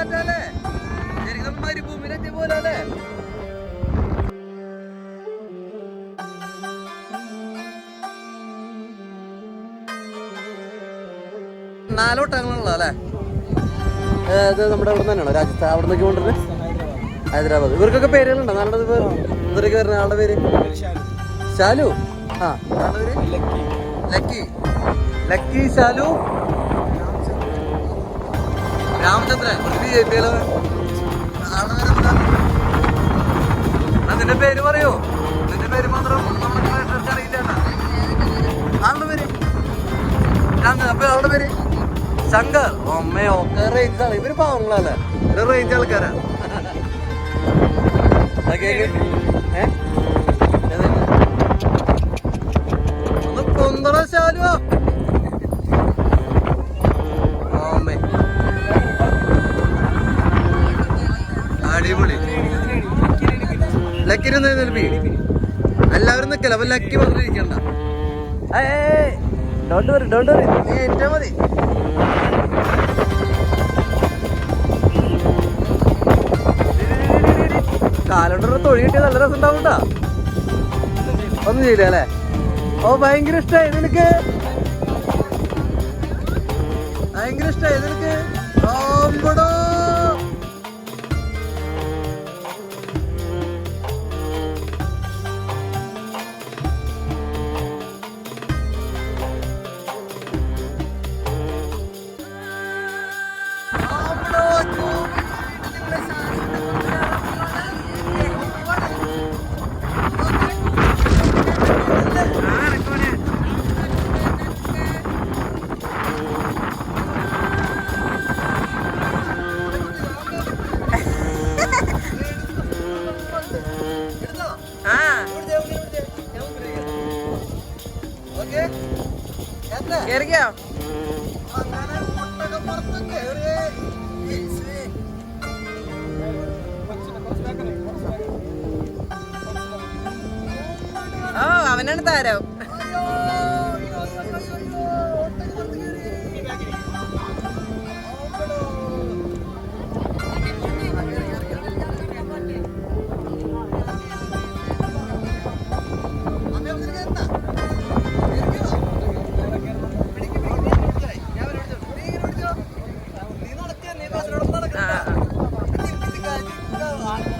കാറ്റല്ലേ ശരിക്കും നമ്മൾ മരുഭൂമിയിലെത്തിയ പോലെ അല്ലേ നാലോട്ടങ്ങളുള്ള അല്ലേ ഇത് നമ്മുടെ ഇവിടെ തന്നെയാണോ? രാജ്യത്ത് അവിടെ നിന്നൊക്കെ കൊണ്ടുവരുന്നത്? ഹൈദരാബാദ്. ഇവർക്കൊക്കെ പേരുകളുണ്ടോ? നാളുടെ പേര്? ഇവരൊക്കെ വരുന്ന ആളുടെ പേര്? ശാലു. ആ ആളുടെ പേര്? ലക്കി. ലക്കി ശാലു. രാമചന്ദ്രൻ പൃഥ്വി എന്നാ നിന്റെ പേര് പറയൂ? നിന്റെ പേര് മാത്രം നമ്മൾക്ക് അറിയില്ല ആളുടെ പേര്? അപ്പൊ ആളുടെ പേര്? ശങ്കർ. അമ്മയോ ഒക്കെ റേഞ്ച് ആണ്. ഇവർ പാവങ്ങളല്ലേ? ഇവർ റേഞ്ച് ആൾക്കാരാ. ആ, നിൽപ്പി എല്ലാവരും നിൽക്കല അപ്പൊ ലക്കി മാത്രം ഇരിക്കണ്ട ഡോണ്ട് വരി ഡോണ്ട് വരി നീ ഏറ്റ മതി. കാലണ്ടർ തൊഴി കിട്ടിയ നല്ല രസം ഉണ്ടാവൂട്ടാ ഒന്നും ചെയ്യില്ല അല്ലേ? ഓ ഭയങ്കര ഇഷ്ടായി നിനക്ക്. ഭയങ്കര ഇഷ്ടായി നിനക്ക്. ഓമ്പടോ അവനാണ് താരം. 了。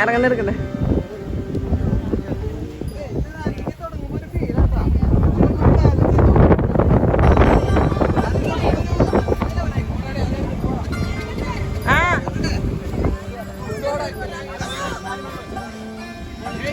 ഇറങ്ങുന്ന എടുക്കണ്ടേ ആ. അമ്മേ